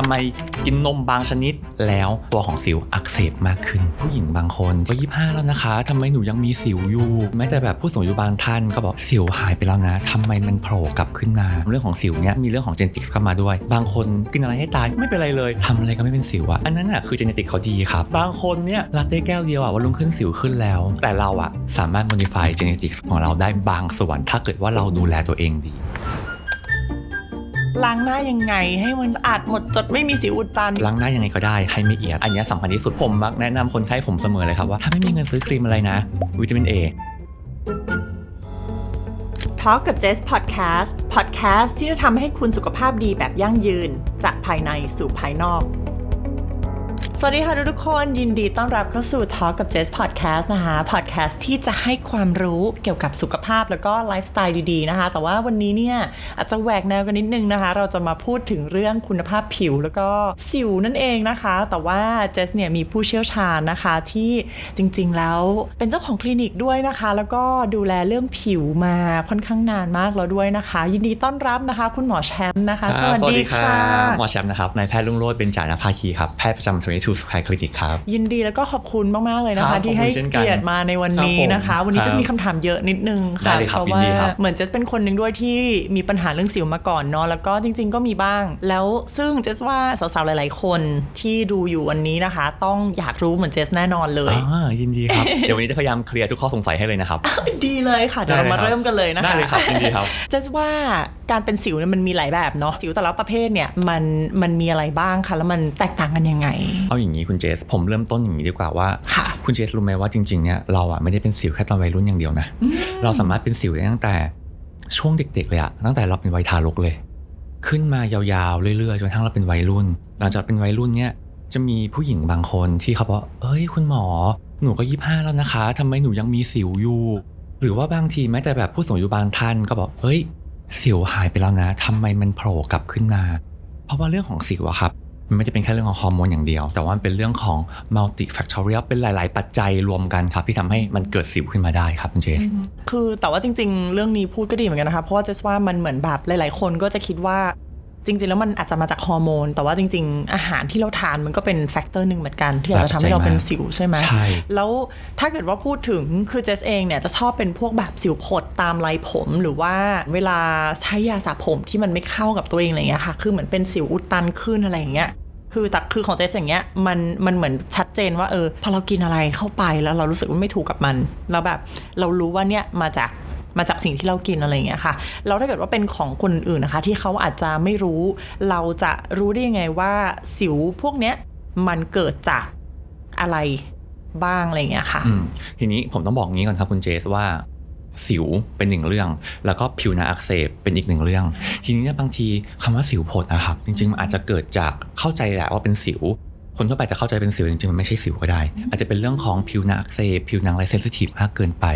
ทำไมกินนมบางชนิดแล้วตัวของสิวอักเสบมากขึ้น ผู้หญิงบางคนก็ยี่ห้าแล้วนะคะทำไมหนูยังมีสิวอยู่แม้แต่แบบผู้สูงอายุบางท่านก็บอกสิวหายไปแล้วนะทำไมมันโผล่กลับขึ้นมาเรื่องของสิวเนี่ยมีเรื่องของเจนติกเข้ามาด้วย บางคนกินอะไรให้ตายไม่เป็นไรเลยทำอะไรก็ไม่เป็นสิวอะอันนั้นอะคือเจเนติกเขาดีครับบางคนเนี่ยลาเต้แก้วเดียวอะวันรุ่งขึ้นสิวขึ้นแล้ว แต่เราอะสามารถ modify genetics ของเราได้บางส่วนถ้าเกิดว่าเราดูแลตัวเองดี ล้างหน้ายังไง ให้มันสะอาดหมดจดไม่มีสิวอุดตัน ล้างหน้ายังไงก็ได้ให้ไม่เอียด อันเนี้ยสำคัญที่สุดผมมักแนะนำคนไข้ผมเสมอเลยครับว่าถ้าไม่มีเงินซื้อครีมอะไรนะ วิตามิน A Talk กับ Jess Podcast Podcast ที่จะทำให้คุณสุขภาพดีแบบยั่งยืน จากภายในสู่ภายนอก สวัสดีค่ะทุกคนยินดีต้อนรับเข้าสู่ Talk กับ Jess Podcast นะคะ Podcast ที่จะให้ความรู้เกี่ยวกับสุขภาพแล้วก็ไลฟ์สไตล์ดีๆนะคะ แต่ว่าวันนี้เนี่ยอาจจะแหวกแนวกันนิดนึงนะคะ เราจะมาพูดถึงเรื่องคุณภาพผิวแล้วก็สิวนั่นเองนะคะ แต่ว่าเจสเนี่ยมีผู้เชี่ยวชาญนะคะที่จริงๆแล้วเป็นเจ้าของคลินิกด้วยนะคะ แล้วก็ดูแลเรื่องผิวมาค่อนข้างนานมากแล้วด้วยนะคะ ยินดีต้อนรับนะคะ คุณหมอแชมป์นะคะ สวัสดีค่ะ หมอแชมป์นะครับนายแพทย์ลุงโรจน์เบญจานาภาคีครับแพทย์ประจำทวีทูสกายคลินิกครับ ยินดีแล้วก็ขอบคุณมาก ๆ เลยนะครัคะบที่ให้ขอบคุณเช่นกันเกียรติมาในวันนี้ครับผมนะคะ วันนี้ครัจะบมีคำถามเยอะนิดนึงได้ค่ะเลยครับเพราะยินว่าดีครับ เหมือนเจสเป็นคนหนึ่งด้วยที่มีปัญหาเรื่องสิวมาก่อนเนาะแล้วก็จริง ๆ ก็มีบ้าง แล้วซึ่งเจสว่าสาวๆหลาย ๆ คนที่ดูอยู่วันนี้นะคะ ต้องอยากรู้เหมือนเจสแน่นอนเลย อ่ายินดีครับ เดี๋ยววันนี้จะพยายามเคลียร์ทุกข้อสงสัยให้เลยนะครับ ดีเลยค่ะเดี๋ยวเรามาได้เลยครับ เริ่มกันเลยนะคะ ได้เลยครับยินดีครับ เจสว่าการเป็นสิวเนี่ยมันมีหลายแบบเนาะสิวแต่ละประเภทเนี่ยมันมันมีอะไรบ้างคะแล้วมันแตกต่างกันยังไง เอาอย่างนี้คุณเจส ผมเริ่มต้นอย่างนี้ดีกว่าว่าค่ะคุณเจสรู้ไหมว่าจริงๆเนี่ยเราอะไม่ได้เป็นสิวแค่ตอนวัยรุ่นอย่างเดียวนะ เราสามารถเป็นสิวได้ตั้งแต่ช่วงเด็กๆเลยอะตั้งแต่เราเป็นวัยทารกเลย ขึ้นมายาวๆเรื่อยๆจนกระทั่งเราเป็นวัยรุ่น หลังจากเป็นวัยรุ่นเนี่ยจะมีผู้หญิงบางคนที่เขาบอกเอ้ย คุณหมอ หนูก็ยี่ห้าแล้วนะคะทำไมหนูยังมีสิวอยู่ หรือว่าบางทีแม้แต่แบบผู้สูงอายุบางท่านก็บอกเฮ้ย สิวหายไปแล้วนะทำไมมันโผล่กลับขึ้นมา เพราะว่าเรื่องของสิวอะครับ มันไม่จะเป็นแค่เรื่องของฮอร์โมนอย่างเดียว แต่ว่ามันเป็นเรื่องของ multifactorial เป็นหลาย ๆ ปัจจัยรวมกันครับ ที่ทำให้มันเกิดสิวขึ้นมาได้ครับคุณเจส คือแต่ว่าจริง ๆ เรื่องนี้พูดก็ดีเหมือนกันนะคะเพราะว่าเจสว่ามันเหมือนแบบหลาย ๆ คนก็จะคิดว่า จริง ๆ แล้วมันอาจจะมาจากฮอร์โมน แต่ว่าจริง ๆ อาหารที่เราทานมันก็เป็นแฟกเตอร์หนึ่งเหมือนกัน ที่อาจจะทำให้เราเป็นสิวใช่ไหมใช่แล้วถ้าเกิดว่าพูดถึงคือเจสเองเนี่ยจะชอบเป็นพวกแบบสิวผดตามไรผมหรือว่าเวลาใช้ยาสระผมที่มันไม่เข้ากับตัวเองอะไรเงี้ยค่ะ คือเหมือนเป็นสิวอุดตันขึ้นอะไรอย่างเงี้ยคือแต่คือของเจสอย่างเงี้ยมันมันเหมือนชัดเจนว่าเออพอเรากินอะไรเข้าไปแล้วเรารู้สึกว่าไม่ถูกกับมันแล้วแบบเรารู้ว่าเนี่ยมาจาก มาจากสิ่งที่เรากินอะไรอย่างเงี้ยค่ะแล้วถ้าเกิดว่าเป็นของคนอื่นนะคะ ที่เขาอาจจะไม่รู้ เราจะรู้ได้ยังไงว่าสิวพวกเนี้ยมันเกิดจากอะไรบ้างอะไรอย่างเงี้ยค่ะทีนี้ผมต้องบอกงี้ก่อนครับคุณเจสว่าสิวเป็นหนึ่งเรื่อง แล้วก็ผิวหนาอักเสบเป็นอีกหนึ่งเรื่อง ทีนี้เนี่ยบางทีคำว่าสิวผดนะครับ จริงๆมันอาจจะเกิดจากเข้าใจแหละว่าเป็นสิว คนทั่วไปจะเข้าใจเป็นสิวจริงๆมันไม่ใช่สิวก็ได้ อาจจะเป็นเรื่องของผิวหนาอักเสบผิวหนังอะไรเซนซิทีฟมากเกินไป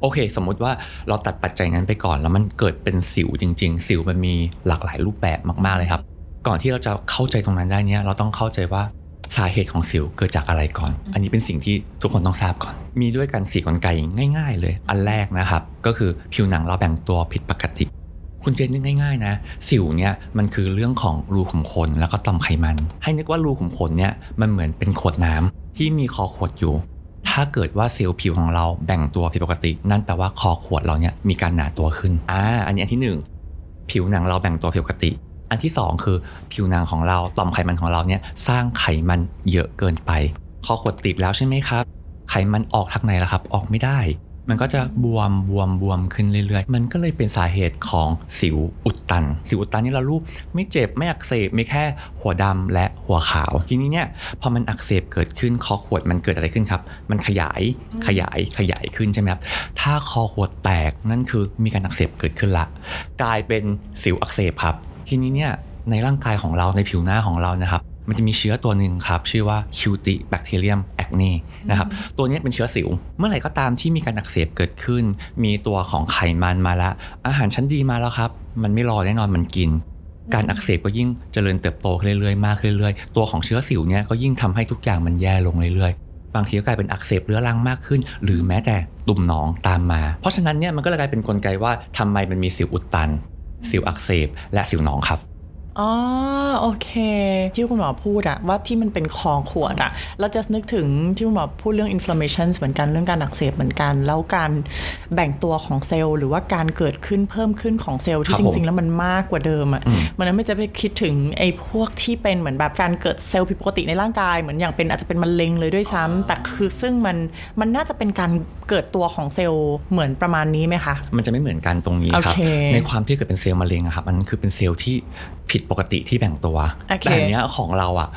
โอเค สมมุติว่าเราตัดปัจจัยนั้นไปก่อน แล้วมันเกิดเป็นสิวจริง ๆ สิวมันมีหลากหลายรูปแบบมาก ๆเลยครับ ก่อนที่เราจะเข้าใจตรงนั้นได้เนี่ยเราต้องเข้าใจว่าสาเหตุของสิวเกิดจากอะไรก่อน อันนี้เป็นสิ่งที่ทุกคนต้องทราบก่อน มีด้วยกันสี่กลไกง่าย ๆ เลย อันแรกนะครับ ก็คือผิวหนังเราแบ่งตัวผิดปกติ คุณเจนนึกง่ายๆนะ สิวเนี่ยมันคือเรื่องของรูขุมขนแล้วก็ต่อมไขมัน ให้นึกว่ารูขุมขนเนี่ยมันเหมือนเป็นขวดน้ำที่มีคอขวดอยู่ ถ้าเกิดว่าเซลล์ผิวของเราแบ่งตัวผิดปกติ นั่นแปลว่าคอขวดเราเนี่ยมีการหนาตัวขึ้นอ่าอันนี้อันที่หนึ่งผิวหนังเราแบ่งตัวผิดปกติ อันที่สองคือผิวหนังของเราต่อมไขมันของเราเนี่ยสร้างไขมันเยอะเกินไป คอขวดติดแล้วใช่ไหมครับ ไขมันออกทางไหนล่ะครับ ออกไม่ได้ มันก็จะบวมบวมบวมขึ้นเรื่อยๆ มันก็เลยเป็นสาเหตุของสิวอุดตัน สิวอุดตันนี่เรารูปไม่เจ็บไม่อักเสบไม่แค่หัวดำและหัวขาว ทีนี้เนี่ยพอมันอักเสบเกิดขึ้นคอขวดมันเกิดอะไรขึ้นครับ มันขยายขยายขยายขึ้นใช่ไหมครับ ถ้าคอขวดแตกนั่นคือมีการอักเสบเกิดขึ้นละ กลายเป็นสิวอักเสบครับ ทีนี้เนี่ยในร่างกายของเราในผิวหน้าของเรานะครับ มันจะมีเชื้อตัวหนึ่งครับชื่อว่า Cutibacterium acne นะครับตัวเนี้ยเป็นเชื้อสิว เมื่อไหร่ก็ตามที่มีการอักเสบเกิดขึ้น มีตัวของไขมันมาแล้วอาหารชั้นดีมาแล้วครับ มันไม่รอแน่นอนมันกิน การอักเสบก็ยิ่งเจริญเติบโตขึ้นเรื่อยๆมากขึ้นเรื่อยๆ ตัวของเชื้อสิวเนี่ยก็ยิ่งทำให้ทุกอย่างมันแย่ลงเรื่อยๆบางทีก็กลายเป็นอักเสบเรื้อรังมากขึ้น หรือแม้แต่ตุ่มหนองตามมา เพราะฉะนั้นเนี่ยมันก็เลยกลายเป็นกลไกว่าทำไมมันมีสิวอุดตัน สิวอักเสบ และสิวหนองครับ อ๋อโอเค ที่คุณหมอพูดอะว่าที่มันเป็นคอขวดอะเราจะนึกถึงที่คุณหมอพูดเรื่อง inflammation เหมือนกันเรื่องการอักเสบเหมือนกัน แล้วการแบ่งตัวของเซลล์ หรือว่าการเกิดขึ้นเพิ่มขึ้นของเซลล์คที่รับจผมริง ๆ แล้วมันมากกว่าเดิมอะมันนั้นไม่จะไปคิดถึงไอ้พวกที่เป็นเหมือนแบบการเกิดเซลล์ผิดปกติในร่างกาย เหมือนอย่างเป็นอาจจะเป็นมะเร็งเลยด้วยซ้ำแต่คือซึ่งมันมันน่าจะเป็นการเกิดตัวของเซลล์เหมือนประมาณนี้ไหมคะมันจะไม่เหมือนกันตรงนี้ครับโอเคในความที่เกิดเป็นเซลล์มะเร็งอะครับมันคือเป็นเซลล์ที่ผิดปกติที่แบ่งตัวโอเคแต่อันเนี้ยของเราอะ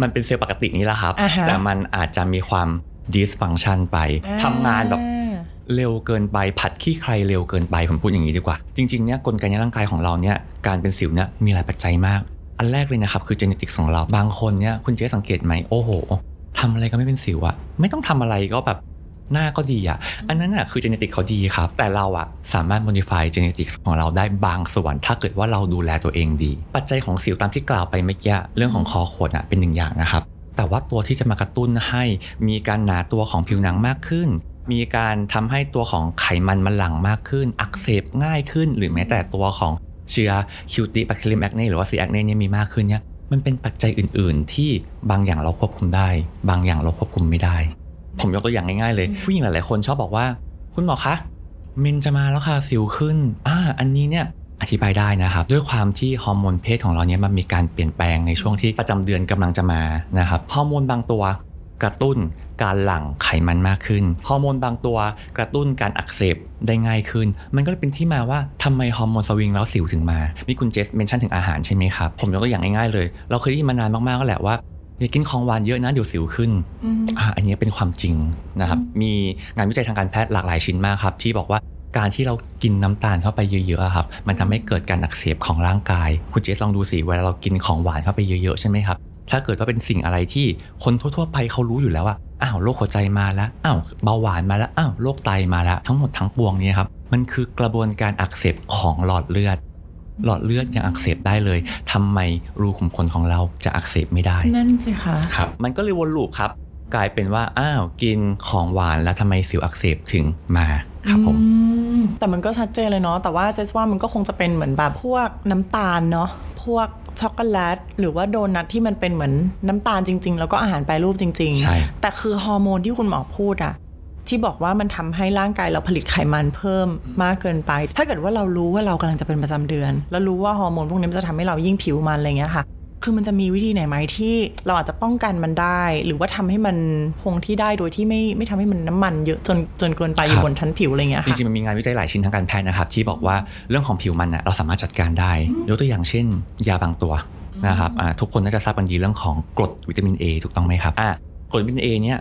มันเป็นเซลล์ปกตินี่แหละครับอ่าฮะแต่มันอาจจะมีความ dysfunction ไปทำงานแบบอ่าเร็วเกินไปผัดขี้ใครเร็วเกินไปผมพูดอย่างนี้ดีกว่า จริงๆเนี่ยกลไกในร่างกายของเราเนี่ยการเป็นสิวเนี่ยมีหลายปัจจัยมาก อันแรกเลยนะครับคือ genetics ของเราบางคนเนี่ยคุณเจ๊สังเกตไหมโอ้โหทำอะไรก็ไม่เป็นสิวอะไม่ต้องทำอะไรก็แบบ หน้าก็ดีอะอันนั้นอะคือ genetic เขาดีครับ แต่เราอะสามารถ modify genetics ของเราได้บางส่วน ถ้าเกิดว่าเราดูแลตัวเองดี ปัจจัยของสิวตามที่กล่าวไปเมื่อกี้เรื่องของคอขวดอะเป็นหนึ่งอย่างนะครับ แต่ว่าตัวที่จะมากระตุ้นให้มีการหนาตัวของผิวหนังมากขึ้น มีการทำให้ตัวของไขมันมันหลั่งมากขึ้น อักเสบง่ายขึ้น หรือแม้แต่ตัวของเชื้อคิวติบ c ค r ิ u m แอคเนหรือว่าซีแอคเนเนี่ยมีมากขึ้นเนี่ยมันเป็นปัจจัยอื่น ๆ ที่บางอย่างเราควบคุมได้ บางอย่างเราควบคุมไม่ได้ ผมยกตัวอย่างง่ายๆเลย ผู้หญิงหลายๆคนชอบบอกว่า คุณหมอคะเมนจะมาแล้วค่ะสิวขึ้นอ่าอันนี้เนี่ยอธิบายได้นะครับ ด้วยความที่ฮอร์โมนเพศของเราเนี่ยมันมีการเปลี่ยนแปลงในช่วงที่ประจำเดือนกำลังจะมานะครับฮอร์โมนบางตัวกระตุ้นการหลั่งไขมันมากขึ้น ฮอร์โมนบางตัวกระตุ้นการอักเสบได้ง่ายขึ้น มันก็เลยเป็นที่มาว่าทำไมฮอร์โมนสวิงแล้วสิวถึงมา มีคุณเจสเมนชั่นถึงอาหารใช่ไหมครับ ผมยกตัวอย่างง่ายๆเลย เราเคยได้ยินมานานมากๆก็แหละว่า อย่ากินของหวานเยอะนะเดี๋ยวสิวขึ้นอ่าอันนี้เป็นความจริงนะครับ มีงานวิจัยทางการแพทย์หลากหลายชิ้นมากครับ ที่บอกว่าการที่เรากินน้ำตาลเข้าไปเยอะๆอะครับ มันทำให้เกิดการอักเสบของร่างกาย คุณเจสลองดูสิเวลาเรากินของหวานเข้าไปเยอะๆใช่ไหมครับถ้าเกิดว่าเป็นสิ่งอะไรที่คนทั่วๆไปเขารู้อยู่แล้วว่าอ้าวโรคหัวใจมาแล้วอ้าวเบาหวานมาแล้วอ้าวโรคไตมาแล้วทั้งหมดทั้งปวงเนี้ครับมันคือกระบวนการอักเสบของหลอดเลือด หลอดเลือดยังอักเสบได้เลยทำไมรูขุมขนของเราจะอักเสบไม่ได้นั่นสิคะครับมันก็เลยวนลูปครับ กลายเป็นว่าอ้าวกินของหวานแล้วทำไมสิวอักเสบถึงมาครับผมอืมแต่มันก็ชัดเจนเลยเนาะแต่ว่าเจสว่ามันก็คงจะเป็นเหมือนแบบพวกน้ำตาลเนาะพวกช็อกโกแลตหรือว่าโดนัทที่มันเป็นเหมือนน้ำตาลจริง ๆ แล้วก็อาหารแปรรูปจริงใช่แต่คือฮอร์โมนที่คุณหมอพูดอะ ที่บอกว่ามันทำให้ร่างกายเราผลิตไขมันเพิ่มมากเกินไป ถ้าเกิดว่าเรารู้ว่าเรากำลังจะเป็นประจำเดือน แล้วรู้ว่าฮอร์โมนพวกนี้มันจะทำให้เรายิ่งผิวมันอะไรเงี้ยค่ะคือมันจะมีวิธีไหนไหมที่เราอาจจะป้องกันมันได้ หรือว่าทำให้มันคงที่ได้โดยที่ไม่ไม่ทำให้มันน้ำมันเยอะจนจนเกินไปอยู่ครับบนชั้นผิวอะไรเงี้ยจค่ะริงๆมันมีงานวิจัยหลายชิ้นทางการแพทย์นะครับที่บอกว่าเรื่องของผิวมันน่ะเราสามารถจัดการได้ยกตัวอย่างเช่น ยาบางตัวนะครับอ่าทุกคนน่าจะทราบกันดีเรื่องของกรดวิตามิน A ถูกต้องไหมครับอ่า กรดวิตามิน A เนี่ย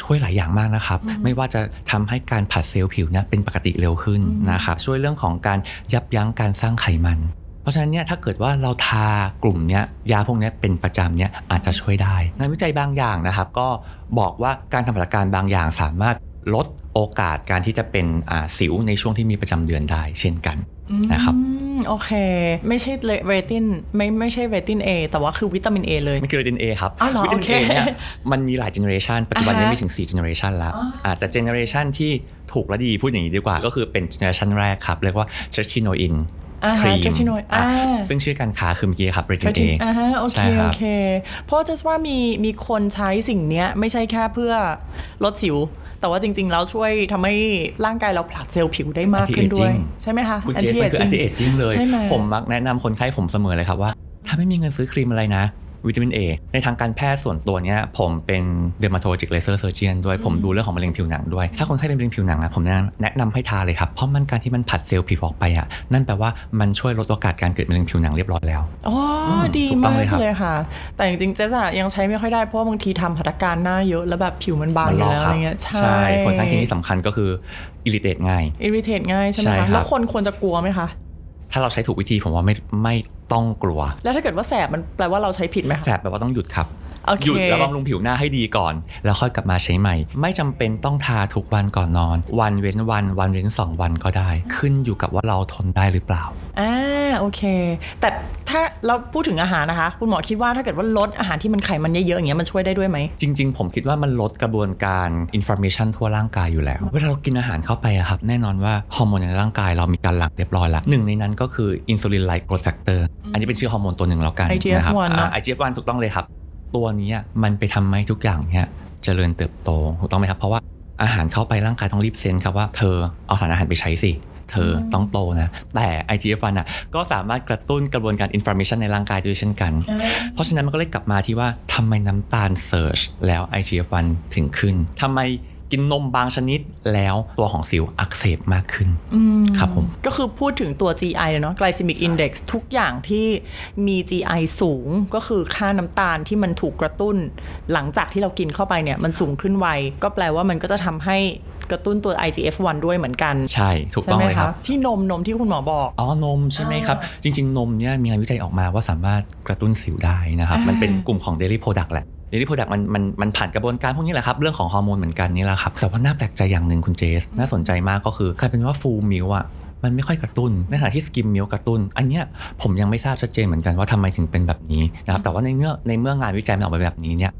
ช่วยหลายอย่างมากนะครับ ไม่ว่าจะทำให้การผัดเซลล์ผิวเนี่ยเป็นปกติเร็วขึ้นนะครับช่วยเรื่องของการยับยั้งการสร้างไขมัน เพราะฉะนั้นเนี่ยถ้าเกิดว่าเราทากลุ่มเนี้ยยาพวกเนี้ยเป็นประจำเนี่ยอาจจะช่วยได้ งานวิจัยบางอย่างนะครับ ก็บอกว่าการทำปฏิบัติการบางอย่างสามารถลดโอกาสการที่จะเป็นอ่าสิวในช่วงที่มีประจำเดือนได้ เช่นกันนะครับอืม โอเค ไม่ใช่เรตินไม่ไม่ใช่เรติน A แต่ว่าคือวิตามิน A เลย มันคือวิตามิน A ครับ อ้าวเหรอวิตามินโอเค A เนี่ยมันมีหลายเจเนอเรชันปัจจุบันนี้อ่าฮะมีถึง4เจเนอเรชันแล้วอ่าแต่เจเนอเรชันที่ถูกและดีพูดอย่างนี้ดีกว่า ก็คือเป็นเจเนอเรชันแรกครับ เรียกว่าเทรชิโนอินอ่า คฮะรีเทมชิโนยอ่าซึ่งชื่อการค้าคือเมื่อกี้ครับเรตินเทเอชิอ่าฮะโอเคใช่คโอรับเค เพราะจะว่ามีมีคนใช้สิ่งเนี้ยไม่ใช่แค่เพื่อลดสิว แต่ว่าจริง ๆ แล้วช่วยทำให้ร่างกายเราผลัดเซลล์ผิวได้มากขึ้นด้วย Anti-aging ใช่ไหมคะคุณเจสมันคือ anti aging เลยใช่ไหมผมมักแนะนำคนไข้ผมเสมอเลยครับว่า ถ้าไม่มีเงินซื้อครีมอะไรนะ วิตามิน A ในทางการแพทย์ส่วนตัวเนี้ยผมเป็น dermatologic laser surgeon ด้วยผมดูเรื่องของมะเร็งผิวหนังด้วย ถ้าคนไข้เป็นมะเร็งผิวหนังอะผมแนะนำแนะนำให้ทาเลยครับ เพราะมันการที่มันผัดเซลล์ผิวออกไปอะนั่นแปลว่ามันช่วยลดโอกาสการเกิดมะเร็งผิวหนังเรียบร้อยแล้วอ๋ออมดีถูกต้องมากเลยครับเลยค่ะ แต่จริงๆเจ๊อะยังใช้ไม่ค่อยได้เพราะว่าบางทีทำหัตถการหน้าเยอะแล้วแบบผิวมันบางมันอลยู่อกแล้วคอะรับไรเงี้ยใช่ใช่ผลข้างเคียงที่สำคัญก็คือ irritate ง่ายอิริเทตง่ายใช่ไหมใช่ครัคะบแล้วคนควรจะกลัวไหมคะ ถ้าเราใช้ถูกวิธีผมว่าไม่ไม่ต้องกลัว แล้วถ้าเกิดว่าแสบมันแปลว่าเราใช้ผิดไหมคะแสบแปลว่าต้องหยุดครับ โอเค หยุดแล้วบำรุงผิวหน้าให้ดีก่อน แล้วค่อยกลับมาใช้ใหม่ ไม่จำเป็นต้องทาทุกวันก่อนนอน วันเว้นวัน วันเว้นสองวันก็ได้ ขึ้นอยู่กับว่าเราทนได้หรือเปล่า อ่าโอเค แต่ถ้าเราพูดถึงอาหารนะคะ คุณหมอคิดว่าถ้าเกิดว่าลดอาหารที่มันไขมันเยอะๆอย่างเงี้ยมันช่วยได้ด้วยไหม จริง ๆ ผมคิดว่ามันลดกระบวนการ information ทั่วร่างกายอยู่แล้ว เวลาเรากินอาหารเข้าไปอะครับ แน่นอนว่าฮอร์โมนในร่างกายเรามีการหลั่งเรียบร้อยแล้วหนึ่งในนั้นก็คืออินซูลินไลโกร f แฟกเตอร์อันนี้เป็นชื่อฮอร์โมนตัวหนึ่งแล้วกัน IGF-1 นะครับเนอะอ่า IGF-1 ถูกต้องเลยครับ ตัวเนี้ยมันไปทำให้ทุกอย่างเนี่ยเจริญเติบโตถูกต้องไหมครับ เพราะว่าอาหารเข้าไปร่างกายต้องรีบเซนครับว่าเธอเอาสารอาหารไปใช้สิ เธอต้องโตนะ แต่ IGF-1 อะก็สามารถกระตุ้นกระบวนการ information ในร่างกายด้วยเช่นกัน เพราะฉะนั้นมันก็เลยกลับมาที่ว่าทำไมน้ำตาลเซิร์ชแล้ว IGF-1 ถึงขึ้นทำไม กินนมบางชนิดแล้วตัวของสิวอักเสบมากขึ้นอืมครับผมก็คือพูดถึงตัว GI เลยเนาะ glycemic index ทุกอย่างที่มี GI สูงก็คือค่าน้ำตาลที่มันถูกกระตุ้น หลังจากที่เรากินเข้าไปเนี่ยมันสูงขึ้นไว ก็แปลว่ามันก็จะทำให้กระตุ้นตัว IGF-1 ด้วยเหมือนกัน ใช่ ถูกใช่ต้องไหมเลยคคะรับ ที่นมนมที่คุณหมอบอก อ๋อ นมใช่ไหมครับ จริง ๆ นมเนี่ยมีงานวิจัยออกมาว่าสามารถกระตุ้นสิวได้นะครับอ่ามัมันเป็นกลุ่มของ Dairy Product แหละ Dairy Product มันมันมันผ่านกระบวนการพวกนี้แหละครับเรื่องของฮอร์โมนเหมือนกันนี่แหละครับแต่ว่าน่าแปลกใจอย่างหนึ่งคุณเจส น่าสนใจมากก็คือกลายเป็นว่าฟูลมิลอะมันไม่ค่อยกระตุ้นในขณะที่สกิมมิลกระตุ้น อันเนี้ยผมยังไม่ทราบชัดเจนเหมือนกันว่าทำไมถึงเป็นแบบนี้นะครับแต่ว่าในเมื่อในเมื่องานวิจัยมันออกมาแบบนี้เนี่ย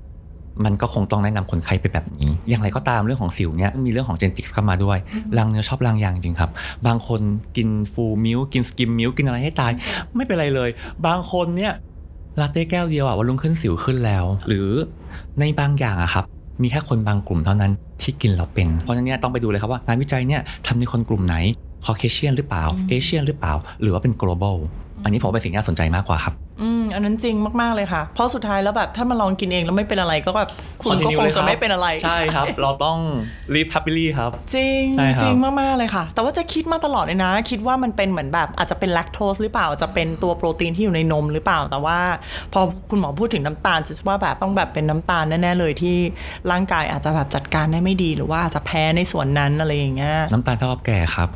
มันก็คงต้องแนะนำคนไข้ไปแบบนี้ อย่างไรก็ตามเรื่องของสิวเนี่ยมีเรื่องของเจนติกเข้ามาด้วยรางเนื้อชอบรางยางจริงครับ บางคนกินฟูลมิลกินสกิมมิลกินอะไรให้ตาย ไม่เป็นไรเลย บางคนเนี่ย ลาเต้แก้วเดียวอะวันรุ่งขึ้นสิวขึ้นแล้ว หรือในบางอย่างอะครับ มีแค่คนบางกลุ่มเท่านั้นที่กินแล้วเป็น เพราะฉะนั้นเนี่ยต้องไปดูเลยครับว่างานวิจัยเนี่ยทำในคนกลุ่มไหนคอเคเชียนหรือเปล่าเอเชียนหรือเปล่า หรือว่าเป็น global อันนี้ผมเป็นสิ่งที่น่าสนใจมากกว่าครับ อืมอันนั้นจริงมาก ๆ เลยค่ะ เพราะสุดท้ายแล้วแบบถ้ามาลองกินเองแล้วไม่เป็นอะไรก็แบบคุณก็ Continue คงเลยคจะรับไม่เป็นอะไร ใช่ครับ เราต้อง live happily ครับ จริงใช่ครับจริงมาก ๆ เลยค่ะ แต่ว่าจะคิดมาตลอดเลยนะ คิดว่ามันเป็นเหมือนแบบอาจจะเป็นแลคโตสหรือเปล่าจะเป็นตัวโปรตีนที่อยู่ในนมหรือเปล่า แต่ว่า พอคุณหมอพูดถึงน้ำตาลจะว่าแบบต้องแบบเป็นน้ำตาลแน่ๆเลยที่ร่างกายอาจจะแบบจัดการได้ไม่ดี หรือว่าอาจจะแพ้ในส่วนนั้นอะไรอย่างเงี้ยน้ำตาลเท่ากับแก่ครับ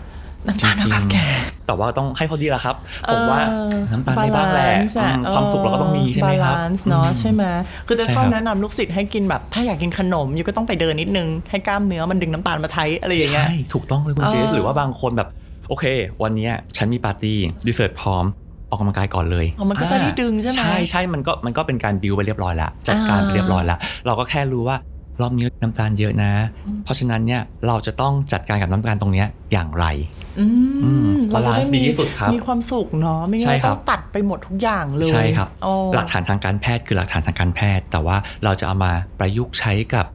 น้ำตาลเท่ากับแก่แต่ว่าต้องให้พอดีละครับ ผมว่าเออน้ำตาลได้บ้างแหละ balance อะอืมความสุขเราก็ต้องมีใช่ไหมครับบาลานซ์เนาะอืมใช่ไหมคือจะใช่ชอบครับแนะนำลูกศิษย์ให้กินแบบถ้าอยากกินขนมยูก็ต้องไปเดินนิดนึงให้กล้ามเนื้อมันดึงน้ำตาลมาใช้อะไรอย่างเงี้ยใช่ถูกต้องเลยคุณเจสเออหรือว่าบางคนแบบโอเค วันเนี้ยฉันมีปาร์ตี้ดีเซอร์ตพร้อมออกกำลังกายก่อนเลยอ๋อมันก็จะได้ดึงใช่ไหมใช่ใช่มันก็มันก็เป็นการบิวไปเรียบร้อยแล้วจัดการไปอ่าเรียบร้อยแล้วเราก็แค่รู้ว่า รอบนี้น้ำตาลเยอะนะ เพราะฉะนั้นเนี่ยเราจะต้องจัดการกับน้ำตาลตรงเนี้ยอย่างไรอือืมมเราจะได้ balance ดีที่สุดครับ มีความสุขเนาะไม่ใช่งั้นครัต้อบงตัดไปหมดทุกอย่างเลยใช่ครับโอ้หลักฐานทางการแพทย์คือหลักฐานทางการแพทย์ แต่ว่าเราจะเอามาประยุกต์ใช้กับ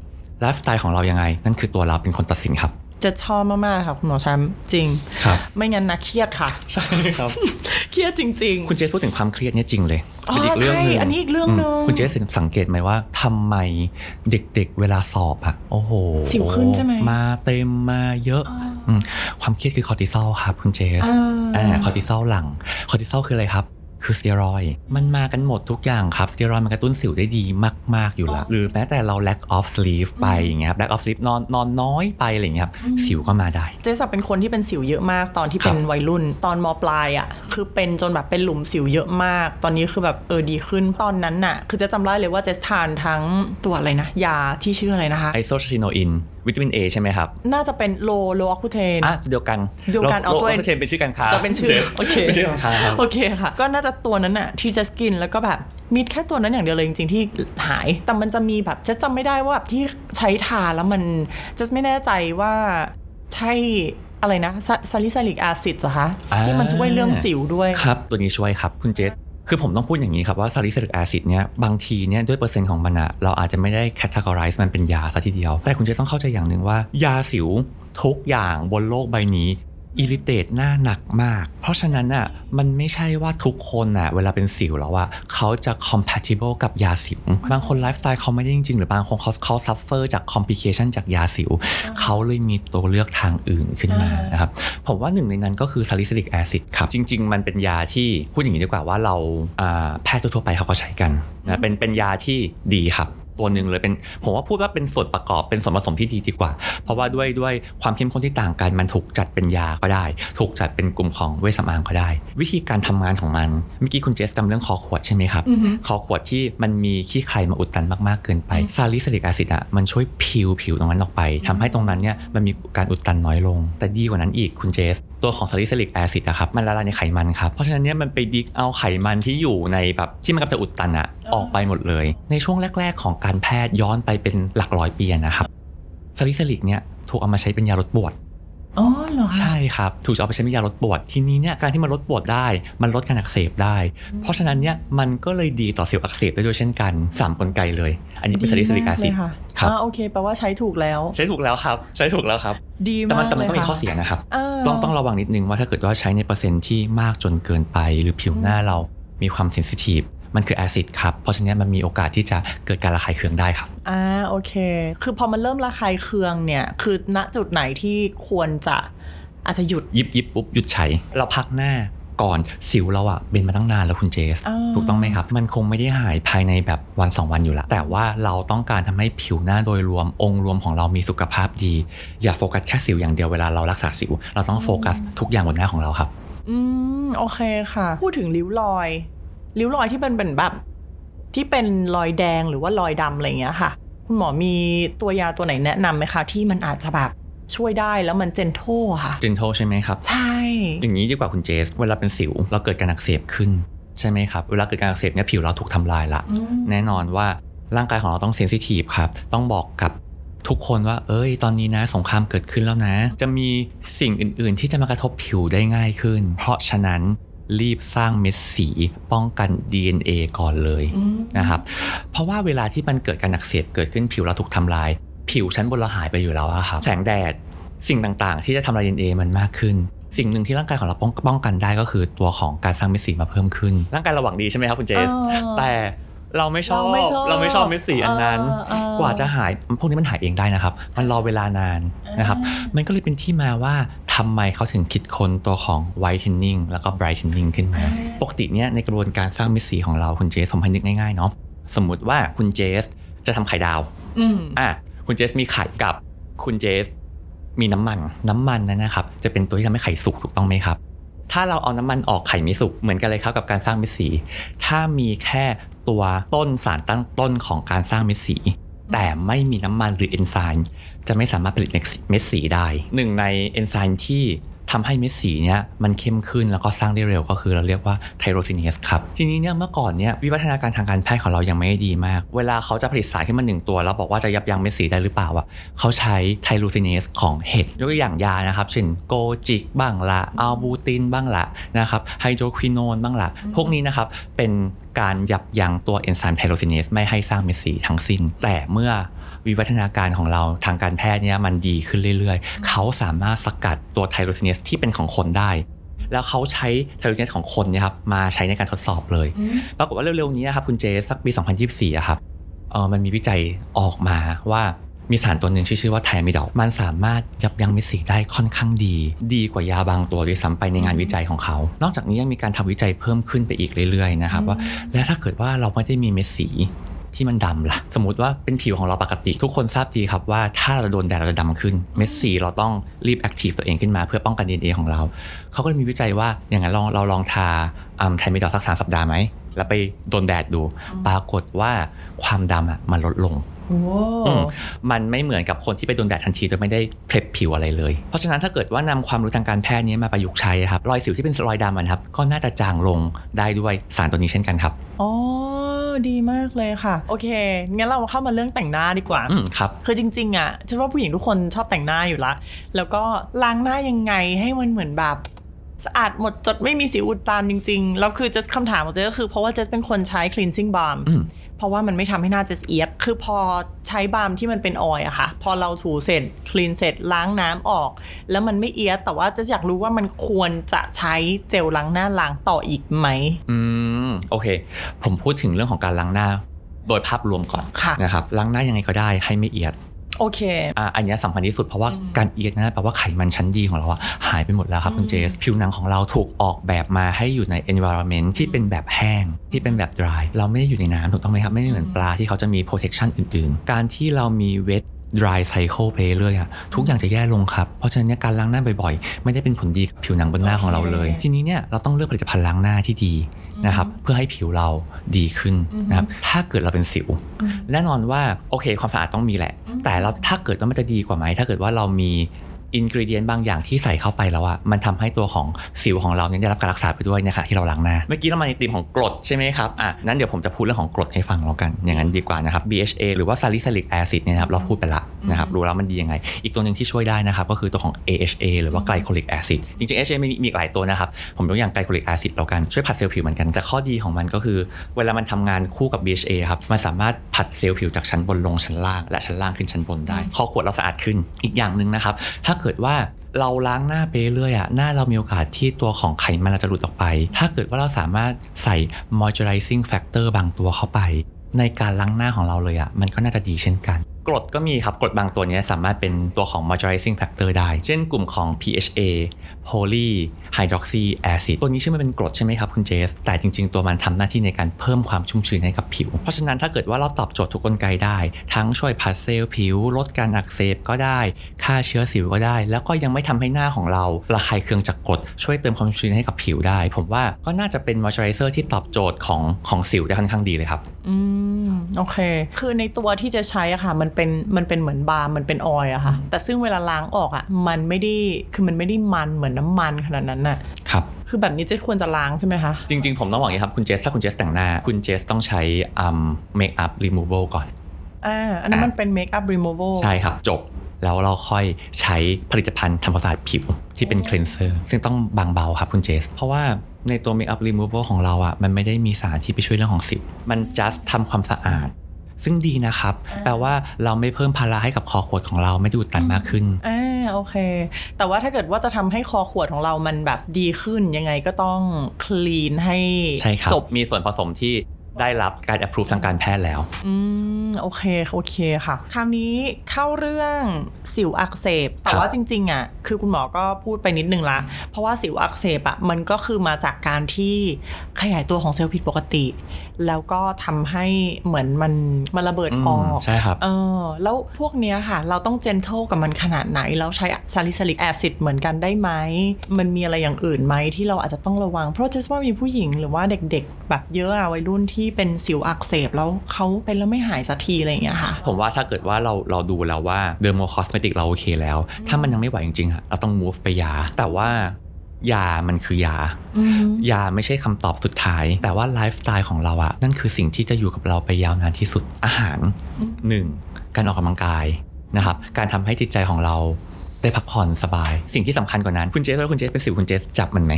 ไลฟ์สไตล์ของเรายังไง นั่นคือตัวเราเป็นคนตัดสินครับ จะชอบมากๆค่ะคุณหมอแชมป์จริง ครับ ไม่งั้นนะเครียดค่ะ ใช่ครับ เครียดจริงคุณเจสพูดถึงความเครียดเนี่ยจริงเลยอ๋อเป็นอีกเรื่องหนึ่งใช่อันนี้อีกเรื่องหนึ่ง มคุณเจสสังเกตไหมว่าทำไมเด็กๆเวลาสอบอะโอ้โหสิวขึ้นใช่ไหมมาเต็มมาเยอะมความเครียดคือคอร์ติซอลครับคุณเจสอ่าอ่าคอร์ติซอลหลังคอร์ติซอลคืออะไรครับ คือสเตียรอยด์มันมากันหมดทุกอย่างครับสเตียรอยด์มันกระตุ้นสิวได้ดีมาก ๆ อยู่แล้วหรือแม้แต่เรา lack of sleep ไปอย่างเงี้ยครับ lack of sleep นอนนอนน้อยไปอะไรอย่างเงี้ยครับสิวก็มาได้ เจสับเป็นคนที่เป็นสิวเยอะมากตอนที่ครับเป็นวัยรุ่น ตอนมปลายอะ่ะคือเป็นจนแบบเป็นหลุมสิวเยอะมาก ตอนนี้คือแบบเออดีขึ้นตอนนั้นน่ะ คือเจะจำได้เลยว่าเจสทานทั้งตัวอะไรนะยาที่ชื่ออะไรนะคะไอโซชิโนอิน วิตามิน A ใช่ไหมครับ น่าจะเป็นโลโลอคูเทนอะเดียวกันเดียวกันเอาตัวโลโลเทนเป็นชื่อการค้าจะเป็นชื่อจโอเคเป็นชื่อการค้าครับโอเคค่ะ ก็น่าจะตัวนั้นน่ะที่เจสกินแล้วก็แบบมีแค่ตัวนั้นอย่างเดียวเลยจริงๆที่หาย แต่มันจะมีแบบเจะจำไม่ได้ว่าแบบที่ใช้ทาแล้วมันเจะไม่แน่ใจว่าใช่อะไรนะซาลิซาลิกแอซิดเหรอคะอ่าที่มันช่วยเรื่องสิวด้วยครับ ตัวนี้ช่วยครับคุณเจส คือผมต้องพูดอย่างนี้ครับว่าซาลิซิลิกแอซิดเนี่ยบางทีเนี่ยด้วยเปอร์เซ็นต์ของมันอะเราอาจจะไม่ได้แคตตากรายมันเป็นยาซะทีเดียว แต่คุณจะต้องเข้าใจอย่างหนึ่งว่า ยาสิวทุกอย่างบนโลกใบนี้ อิริเตตหน้าหนักมาก เพราะฉะนั้นอะมันไม่ใช่ว่าทุกคนอะเวลาเป็นสิวแล้วอะเขาจะ compatible กับยาสิว บางคนไลฟ์สไตล์เขาไม่ได้จริงๆ หรือบางคนเขาเขา suffer จาก complication จากยาสิว เขาเลยมีตัวเลือกทางอื่นขึ้นมานะครับผมว่าหนึ่งในนั้นก็คือ salicylic acid ครับ จริง ๆ มันเป็นยาที่พูดอย่างนี้ดีกว่าว่าเราอ่าแพทย์ทั่วๆไปเขาก็ใช้กันนะเป็นเป็นยาที่ดีครับ ตัวหนึ่งเลยเป็นผมว่าพูดว่าเป็นส่วนประกอบเป็นส่วนผสมที่ดีดีกว่า เพราะว่าด้วยด้วยความเข้มข้นที่ต่างกันมันถูกจัดเป็นยาก็ได้ ถูกจัดเป็นกลุ่มของเวชสำอางก็ได้ วิธีการทำงานของมันเมื่อกี้คุณเจสจำเรื่องคอขวดใช่ไหมครับคอขวดที่มันมีขี้ใครมาอุดตันมากๆเกินไปซาลิซิลิกแอซิดอะมันช่วยพิวผิวตรงนั้นออกไปทำให้ตรงนั้นเนี่ยมันมีการอุดตันน้อยลง แต่ดีกว่านั้นอีกคุณเจสต ตัวของซาลิซิลิกแอซิดอะครับมันละลายในไขมันครับ เพราะฉะนั้นเนี่ยมันไปดิกเอาไขมันที่อยู่ในแบบที่มันกำลังจะอุดตันอะออกไปหมดเลย ในช่วงแรก ๆ ของการแพทย์ย้อนไปเป็นหลักร้อยปีนะครับซาลิซิลิกเนี่ยถูกเอามาใช้เป็นยาลดปวด อ๋อเหรอคะ ใช่ครับ ถูกจะเอาไปใช้เป็นยาลดปวดทีนี้เนี่ยการที่มันลดปวดได้ มันลดการอักเสบได้ เพราะฉะนั้นเนี่ยมันก็เลยดีต่อเซลล์อักเสบได้ด้วยเช่นกันสามกลไกเลย อันนี้เป็นซาลิซิลิกแอซิด ดีมากเลยค่ะครับ อ่าโอเคแปลว่าใช้ถูกแล้ว ใช้ถูกแล้วครับใช้ถูกแล้วครับ ดีแต่มากมันแต่มันเลยก็มีค่ะข้อเสียนะครับเออต้องต้องระวังนิดนึงว่าถ้าเกิดว่าใช้ในเปอร์เซ็นต์ที่มากจนเกินไป หรือผิวหน้าเรามีความเซนซิทีฟ มันคือแอซิดครับ เพราะฉะนั้นมันมีโอกาสที่จะเกิดการระคายเคืองได้ครับอ่าโอเค คือพอมันเริ่มระคายเคืองเนี่ย คือณจุดไหนที่ควรจะอาจจะหยุดยิบยิบปุ๊บหยุดใช้เราพักหน้าก่อนสิวเราอะเป็นมาตั้งนานแล้วคุณเจสอ่าถูกต้องไหมครับ มันคงไม่ได้หายภายในแบบวัน 2 วันอยู่แล้วแต่ว่าเราต้องการทำให้ผิวหน้าโดยรวมองค์รวมของเรามีสุขภาพดี อย่าโฟกัสแค่สิวอย่างเดียวเวลาเรารักษาสิว เราต้องโฟกัสทุกอย่างบนหน้าของเราครับ อืม โอเคค่ะ พูดถึงริ้วรอย ริ้วรอยที่เป็นเป็นแบบ ที่เป็นรอยแดงหรือว่ารอยดำอะไรอย่างเงี้ยค่ะ คุณหมอมีตัวยาตัวไหนแนะนำไหมคะ ที่มันอาจจะแบบช่วยได้แล้วมันเจนโทค่ะ เจนโทใช่ไหมครับ ใช่ อย่างนี้ดีกว่าคุณเจส เวลาเป็นสิวเราเกิดการอักเสบขึ้นใช่ไหมครับ เวลาเกิดการอักเสบเนี่ยผิวเราถูกทำลายละ แน่นอนว่าร่างกายของเราต้องเซนซิทีฟครับ ต้องบอกกับทุกคนว่า เอ้ย ตอนนี้นะสงครามเกิดขึ้นแล้วนะ จะมีสิ่งอื่น ๆ ที่จะมากระทบผิวได้ง่ายขึ้น เพราะฉะนั้น รีบสร้างเม็ดสีป้องกัน DNA ก่อนเลยอืมนะครับ เพราะว่าเวลาที่มันเกิดการอักเสบเกิดขึ้นผิวเราถูกทำลาย ผิวชั้นบนเราหายไปอยู่แล้วอะครับแสงแดดสิ่งต่างๆ ที่จะทำลาย DNA มันมากขึ้น สิ่งหนึ่งที่ร่างกายของเราป้องป้องกันได้ก็คือตัวของการสร้างเม็ดสีมาเพิ่มขึ้น ร่างกายเราหวังดีใช่ไหมครับคุณเจสเออแต่ เราไม่ชอบ เราไม่ชอบเราไม่ชอบเม็ดสีอันนั้น เออเออกว่าจะหายพวกนี้มันหายเองได้นะครับ มันรอเวลานานนะครับมันก็เลยเป็นที่มาว่าทำไมเขาถึงคิดค้นตัวของ whitening แล้วก็ brightening ขึ้นมา ปกติเนี่ยในกระบวนการสร้างเม็ดสีของเราคุณเจสผมให้นึกง่ายๆเนาะสมมุติว่าคุณเจสจะทำไข่ดาว อืม อะคุณเจสมีไข่กับคุณเจสมีน้ำมันน้ำมันนั้นนะครับ จะเป็นตัวที่ทำให้ไข่สุกถูกต้องไหมครับ ถ้าเราเอาน้ำมันออกไข่ไม่สุกเหมือนกันเลยครับกับการสร้างเม็ดสี ถ้ามีแค่ ตัวต้นสารตั้งต้นของการสร้างเม็ดสี แต่ไม่มีน้ำมันหรือเอนไซม์จะไม่สามารถผลิตเม็ดสีได้ หนึ่งในเอนไซม์ที่ ทำให้เม็ดสีเนี่ยมันเข้มขึ้นแล้วก็สร้างได้เร็วก็คือเราเรียกว่าไทโรซินเนสครับ ทีนี้เนี่ยเมื่อก่อนเนี่ยวิวัฒนาการทางการแพทย์ของเรายังไม่ดีมาก เวลาเขาจะผลิตสารขึ้นมาหนึ่งตัว แล้วบอกว่าจะยับยั้งเม็ดสีได้หรือเปล่าอะเขาใช้ไทโรซินเนสของเห็ดยกตัวอย่างยานะครับ เช่นโกจิกบ้างละอัลบูตินบ้างละนะครับไฮโดรควินอนบ้างละพวกนี้นะครับเป็นการยับยั้งตัวเอนไซม์ไทโรซินเนสไม่ให้สร้างเม็ดสีทั้งสิ้น แต่เมื่อ วิวัฒนาการของเราทางการแพทย์เนี่ยมันดีขึ้นเรื่อยๆ เขาสามารถสกัดตัวไทโรซินเนสที่เป็นของคนได้ แล้วเขาใช้ไทโรซินเนสของคนเนี่ยครับมาใช้ในการทดสอบเลยปรากฏว่าเร็วๆนี้ครับคุณเจสักปี 2024อะครับเออมันมีวิจัยออกมาว่ามีสารตัวหนึ่งที่ชื่อว่าไทมิดอลมันสามารถยับยั้งเม็ดสีได้ค่อนข้างดี ดีกว่ายาบางตัวด้วยซ้ำไปในงานวิจัยของเขา นอกจากนี้ยังมีการทำวิจัยเพิ่มขึ้นไปอีกเรื่อยๆนะครับว่า แล้วถ้าเกิดว่าเราไม่ได้มีเม็ดสี ที่มันดำล่ะ สมมติว่าเป็นผิวของเราปกติ ทุกคนทราบดีครับว่าถ้าเราโดนแดดเราจะดำขึ้น เม็ดสีเราต้องรีบแอคทีฟตัวเองขึ้นมาเพื่อป้องกัน DNA ของเรา เขาก็เลยมีวิจัยว่าอย่างนั้นลองเราลองทาอัมไทมิดอลสักสามสัปดาห์ไหมแล้วไปโดนแดดดู ปรากฏว่าความดำอะมันลดลงโอ้อืมมันไม่เหมือนกับคนที่ไปโดนแดดทันทีโดยไม่ได้เพลบผิวอะไรเลย เพราะฉะนั้นถ้าเกิดว่านำความรู้ทางการแพทย์นี้มาประยุกต์ใช้ครับรอยสิวที่เป็นรอยดำอะนะครับ ก็น่าจะจางลงได้ด้วยสารตัวนี้เช่นกันครับ อ๋อ ดีมากเลยค่ะ โอเคงั้นเราเข้ามาเรื่องแต่งหน้าดีกว่าอืมครับ คือจริง ๆ อะฉันว่าผู้หญิงทุกคนชอบแต่งหน้าอยู่ละ แล้วก็ล้างหน้ายังไงให้มันเหมือนแบบ สะอาดหมดจดไม่มีสิวอุดตันจริงๆ แล้วคือเจสคำถามของเจสก็คือเพราะว่าเจสเป็นคนใช้ cleansing balm อืมเพราะว่ามันไม่ทำให้หน้าเจสเอียด คือพอใช้บาล์มที่มันเป็นออยล์อะค่ะ พอเราถูเสร็จคลีนเสร็จล้างน้ำออก แล้วมันไม่เอียด แต่ว่าเจสอยากรู้ว่ามันควรจะใช้เจลล้างหน้าล้างต่ออีกไหม อืม โอเค ผมพูดถึงเรื่องของการล้างหน้า โดยภาพรวมก่อนค่ะนะครับ ล้างหน้ายังไงก็ได้ให้ไม่เอียด โอเคอะอันเนี้ยสำคัญที่สุดเพราะว่าการเอียดนะแปลว่าไขมันชั้นดีของเราอะหายไปหมดแล้วครับคุณเจส ผิวหนังของเราถูกออกแบบมาให้อยู่ใน environment ที่เป็นแบบแห้งที่เป็นแบบ dry เราไม่ได้อยู่ในน้ำถูกต้องไหมครับ ไม่ได้เหมือนปลาที่เขาจะมี protection อื่นๆ การที่เรามี wet dry cycle ไปเรื่อยๆอะทุกอย่างจะแย่ลงครับ เพราะฉะนั้นเนี่ยการล้างหน้าบ่อยๆ ไม่ได้เป็นผลดีกับผิวหนังบนหน้าของเราเลย ทีนี้เนี่ยเราต้องเลือกผลิตภัณฑ์ล้างหน้าที่ดี นะครับเพื่อให้ผิวเราดีขึ้นนะครับถ้าเกิดเราเป็นสิว แน่นอนว่าโอเคความสะอาดต้องมีแหละ แต่เราถ้าเกิดว่ามันจะดีกว่าไหมถ้าเกิดว่าเรามี อินกรีเดียนบางอย่างที่ใส่เข้าไปแล้วอะมันทำให้ตัวของสิวของเราเนี่ยได้รับการรักษาไปด้วยนะคะที่เราล้างหน้า เมื่อกี้เรามาในธีมของกรดใช่ไหมครับอะนั้นเดี๋ยวผมจะพูดเรื่องของกรดให้ฟังแล้วกัน อย่างนั้นดีกว่านะครับ BHA หรือว่า salicylic acid เนี่ยนะครับเราพูดไปละนะครับรู้แล้วมันดียังไง อีกตัวหนึ่งที่ช่วยได้นะครับก็คือตัวของ AHA หรือว่า glycolic acid จริงๆ AHA มีมีอีกหลายตัวนะครับผมยกอย่าง glycolic acid แล้วกันช่วยผัดเซลล์ผิวเหมือนกันแต่ข้อดีของมันก็คือ เวลามันทำงานคู่กับ BHA ครับมันสามารถผัดเซลล์ผิวจากชั้นบนลงชั้นล่าง และชั้นล่างขึ้นชั้นบนได้คอขวดเราสะอาดขึ้นอีกอย่างหนึ่งนะครับถ้าเเกิดว่าเราล้างหน้าไปเรื่อยอะหน้าเรามีโอกาสที่ตัวของไขมันเราจะหลุดออกไป ถ้าเกิดว่าเราสามารถใส่ moisturizing factor บางตัวเข้าไป ในการล้างหน้าของเราเลยอะมันก็น่าจะดีเช่นกัน กรดก็มีครับกรดบางตัวเนี้ยสามารถเป็นตัวของ moisturizing factor ได้ เช่นกลุ่มของ PHA poly hydroxy acid ตัวนี้ชื่อมันเป็นกรดใช่ไหมครับคุณเจส แต่จริง ๆ ตัวมันทำหน้าที่ในการเพิ่มความชุ่มชื้นให้กับผิว เพราะฉะนั้นถ้าเกิดว่าเราตอบโจทย์ทุกกลไกได้ ทั้งช่วยผัดเซลล์ผิว ลดการอักเสบก็ได้ฆ่าเชื้อสิวก็ได้ แล้วก็ยังไม่ทำให้หน้าของเราระคายเคืองจากกรดช่วยเติมความชุ่มชื้นให้กับผิวได้ ผมว่าก็น่าจะเป็น moisturizer ที่ตอบโจทย์ของของสิวได้ค่อนข้างดีเลยครับอืม โอเค คือในตัวที่จะใช้อะค่ะ มันเป็นมันเป็นเหมือนบาล์มมันเป็นออยล์อะค่ะ แต่ซึ่งเวลาล้างออกอะมันไม่ได้คือมันไม่ได้มันเหมือนน้ำมันขนาดนั้นน่ะครับคือแบบนี้จะควรจะล้างใช่ไหมคะ จริง ๆ ผมต้องบอกอย่างนี้ครับ คุณเจสถ้าคุณเจสแต่งหน้า คุณเจสต้องใช้อืม make up removal ก่อนอ่าอันนั้นมันเป็นเมคอัพรีมู a l ใช่ครับจบ แล้วเราค่อยใช้ผลิตภัณฑ์ทำความสะอาดผิวที่เป็น cleanser ซึ่งต้องบางเบาครับคุณเจส เพราะว่าในตัว make up removal ของเราอะมันไม่ได้มีสารที่ไปช่วยเรื่องของสิวมัน just ทำความสะอาด ซึ่งดีนะครับ แปลว่าเราไม่เพิ่มภาระให้กับคอขวดของเราไม่ดูดตันมากขึ้นอ่าโอเค แต่ว่าถ้าเกิดว่าจะทำให้คอขวดของเรามันแบบดีขึ้นยังไงก็ต้องคลีนให้ใช่ครับจบมีส่วนผสมที่ ได้รับการ approve ทางการแพทย์แล้ว อืมโอเคโอเคค่ะ คราวนี้เข้าเรื่องสิวอักเสบ แต่ครับว่าจริงๆอะคือคุณหมอก็พูดไปนิดนึงละ เพราะว่าสิวอักเสบอะมันก็คือมาจากการที่ขยายตัวของเซลล์ผิดปกติแล้วก็ทำให้เหมือนมันมันระเบิดอือมอกใช่ครับเออแล้วพวกเนี้ยค่ะ เราต้องเจนเทลกับมันขนาดไหน แล้วใช้ซาลิซิลิกแอซิดเหมือนกันได้ไหม มันมีอะไรอย่างอื่นไหมที่เราอาจจะต้องระวัง เพราะเจสว่ามีผู้หญิงหรือว่าเด็กๆ แบบเยอะอะวัยรุ่นที่เป็นสิวอักเสบแล้วเขาเป็นแล้วไม่หายสักทีอะไรอย่างเงี้ยค่ะ ผมว่าถ้าเกิดว่าเราเราดูแล้วว่าเดอร์โมคอสเมติกเราโอเคแล้ว ถ้ามันยังไม่ไหวจริงๆอะเราต้อง move ไปยา แต่ว่า ยามันคือยาอืมยาไม่ใช่คำตอบสุดท้าย แต่ว่าไลฟ์สไตล์ของเราอะนั่นคือสิ่งที่จะอยู่กับเราไปยาวนานที่สุดอาหาร 1. การออกกำลังกายนะครับการทำให้จิตใจของเราได้พักผ่อนสบาย สิ่งที่สำคัญกว่านั้น คุณเจสถ้าคุณเจสเป็นสิวคุณเจสจับมันไหม